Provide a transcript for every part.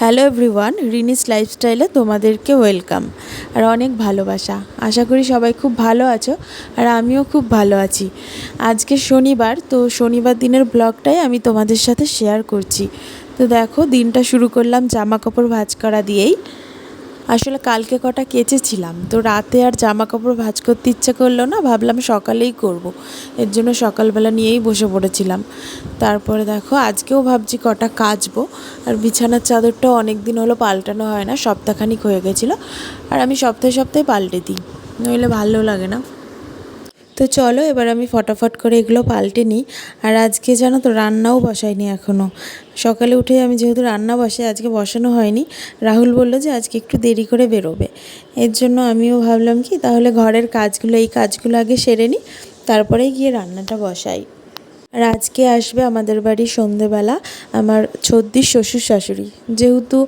Hello everyone, Rini's লাইফস্টাইলে তোমাদেরকে welcome আর অনেক ভালোবাসা। আশা করি সবাই খুব ভালো আছো আর আমিও খুব ভালো আছি। আজকে শনিবার, তো শনিবার দিনের ব্লগটাই আমি তোমাদের সাথে শেয়ার করছি। তো দেখো, দিনটা শুরু করলাম জামা কাপড় ভাজ করা দিয়েই। আসলে কালকে কটা কেচেছিলাম। তো রাতে আর জামা কাপড় ভাজ করতে ইচ্ছে করল না, ভাবলাম সকালেই করব। এর জন্য সকালবেলা নিয়েই বসে পড়েছিলাম। তারপরে দেখো, আজকেও ভাবছি কটা কাচবো। আর বিছানার চাদরটাও অনেক দিন হলো পাল্টানো হয় না, সপ্তাহখানিক হয়ে গেছিল। আর আমি সপ্তাহে সপ্তাহে পাল্টে দিই, নইলে ভালো লাগে না। তো চলো, এবার আমি ফটাফট করে এগুলো পাল্টে নিই। আর আজকে জানো তো, রান্নাও বসাইনি এখনও সকালে উঠে আমি যেহেতু রান্না বসে, আজকে বসানো হয়নি। রাহুল বলল যে আজকে একটু দেরি করে বেরোবে। এর জন্য আমিও ভাবলাম কি, তাহলে ঘরের কাজগুলো, এই কাজগুলো আগে সেরে নিই, তারপরেই গিয়ে রান্নাটা বসাই। আর আজকে আসবে আমাদের বাড়ি সন্ধেবেলা আমার ছদ্দির শ্বশুর শাশুড়ি যেহেতু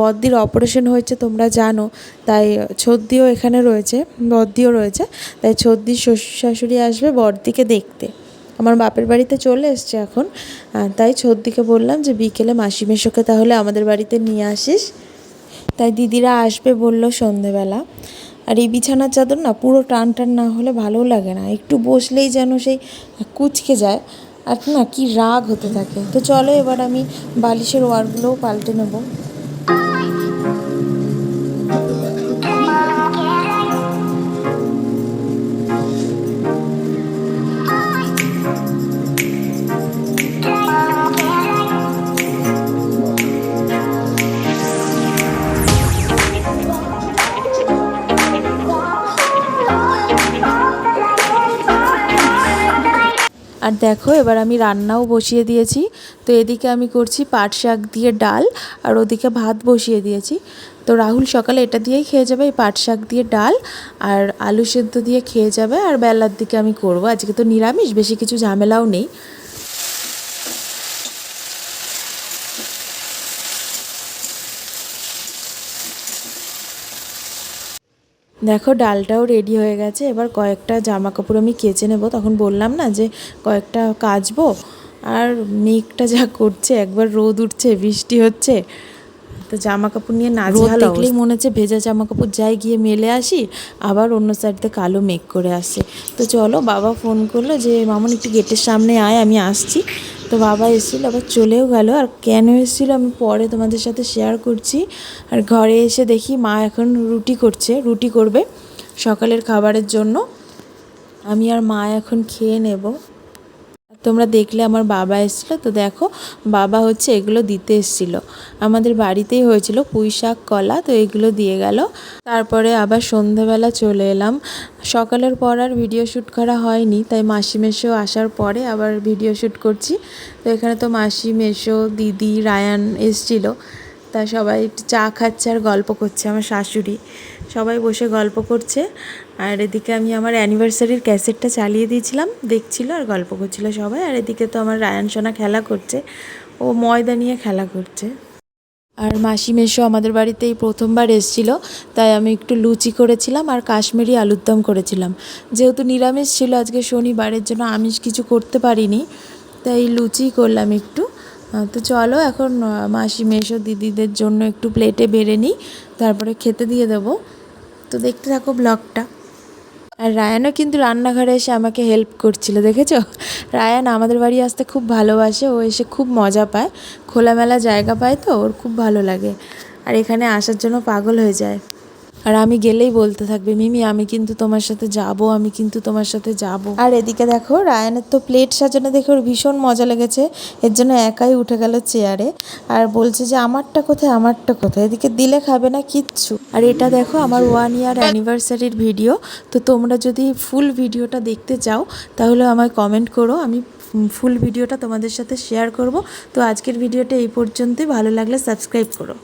বদ্দির অপারেশন হয়েছে তোমরা জানো, তাই ছদ্দিও এখানে রয়েছে বদ্দিও রয়েছে, তাই ছদ্দির শ্বশুর শাশুড়ি আসবে বড়দিকে দেখতে। আমার বাপের বাড়িতে চলে এসছে এখন তাই ছদ্দিকে বললাম যে বিকেলে মাসি মেশোকে তাহলে আমাদের বাড়িতে নিয়ে আসিস। তাই দিদিরা আসবে বলল সন্ধেবেলা। আর এই বিছানার চাদর না পুরো টান টান না হলে ভালোও লাগে না। একটু বসলেই যেন সেই কুচকে যায়। আর না কি রাগ হতে থাকে। তো চলো এবার আমি বালিশের ওয়ারগুলোও পাল্টে নেব। আর দেখো, এবার আমি রান্নাও বসিয়ে দিয়েছি। তো এদিকে আমি করছি পাট শাক দিয়ে ডাল, আর ওদিকে ভাত বসিয়ে দিয়েছি। তো রাহুল সকালে এটা দিয়েই খেয়ে যাবে, এই পাট শাক দিয়ে ডাল, আর আলু সেদ্ধ দিয়ে খেয়ে যাবে, আর বেলার দিকে আমি করব। আজকে তো নিরামিষ, বেশি কিছু ঝামেলাও নেই। দেখো ডালটাও রেডি হয়ে গেছে। এবার কয়েকটা জামা কাপড় আমি কেচে নেব। তখন বললাম না যে কয়েকটা কাচবো। আর মেঘটা যা করছে একবার রোদ উঠছে বৃষ্টি হচ্ছে। তো জামা কাপড় নিয়ে না দেখলেই মনে হচ্ছে ভেজা জামা কাপড় যাই গিয়ে মেলে আসি আবার অন্য সাইডতে কালো মেঘ করে আসে। তো চলো বাবা ফোন করল যে মামন একটু গেটের সামনে আয় আমি আসছি। তো বাবা এসেছিল, আবার চলেও গেল। আর কেন এসেছিল আমি পরে তোমাদের সাথে শেয়ার করছি। আর ঘরে এসে দেখি মা এখন রুটি করছে, রুটি করবে সকালের খাবারের জন্য। আমি আর মা এখন খেয়ে নেব। তোমরা দেখলে আমার বাবা এসেছিল। তো দেখো, বাবা হচ্ছে এগুলো দিতে এসেছিল। আমাদের বাড়িতেই হয়েছিল পুঁই শাক, কলা, তো এগুলো দিয়ে গেল। তারপরে আবার সন্ধেবেলা চলে এলাম। সকালের পর আর ভিডিও শ্যুট করা হয়নি, তাই মাসি মেশো আসার পরে আবার ভিডিও শ্যুট করছি। তো এখানে তো মাসি মেশো দিদি, রায়ান এসছিলো। তা সবাই চা খাচ্ছে আর গল্প করছে, আমার শাশুড়ি। সবাই বসে গল্প করছে। আর এদিকে আমি আমার অ্যানিভার্সারির ক্যাসেটটা চালিয়ে দিয়েছিলাম, দেখছিল আর গল্প করছিল সবাই। আর এদিকে তো আমার রায়ান সোনা খেলা করছে, ও ময়দা নিয়ে খেলা করছে। আর মাসি মেশো আমাদের বাড়িতে এই প্রথমবার এসেছিল, তাই আমি একটু লুচি করেছিলাম আর কাশ্মীরি আলুর দম করেছিলাম। যেহেতু নিরামিষ ছিল, আজকে শনিবারের জন্য আমিষ কিছু করতে পারিনি, তাই লুচি করলাম একটু। তো চলো এখন মাসি মেশো দিদিদের জন্য একটু প্লেটে বেড়ে নিই, তারপরে খেতে দিয়ে দেবো। তো দেখতে থাকো ব্লগটা আর রায়ানও কিন্তু রান্নাঘরে এসে আমাকে হেল্প করছিল, দেখেছ? রায়ান আমাদের বাড়ি আসতে খুব ভালোবাসে, ও এসে খুব মজা পায়, খোলামেলা জায়গা পায় তো, ওর খুব ভালো লাগে। আর এখানে আসার জন্য পাগল হয়ে যায়। আর আমি গেলেই বলতে থাকবে মিমি আমি কিন্তু তোমার সাথে যাব আমি কিন্তু তোমার সাথে যাব। আর এদিকে দেখো রায়ানের তো প্লেট সাজানো দেখে ওর ভীষণ মজা লেগেছে। এর জন্য একাই উঠে গেল চেয়ারে আর বলছে যে আমারটা কোথায়? আমারটা কোথায়? এদিকে দিলে খাবে না কিচ্ছু। আর এটা দেখো আমার ওয়ান ইয়ার অ্যানিভার্সারির ভিডিও তো তোমরা যদি ফুল ভিডিওটা দেখতে চাও তাহলে আমায় কমেন্ট করো। আমি ফুল ভিডিওটা তোমাদের সাথে শেয়ার করব। তো আজকের ভিডিওটা এই পর্যন্তই। ভালো লাগলে সাবস্ক্রাইব করো।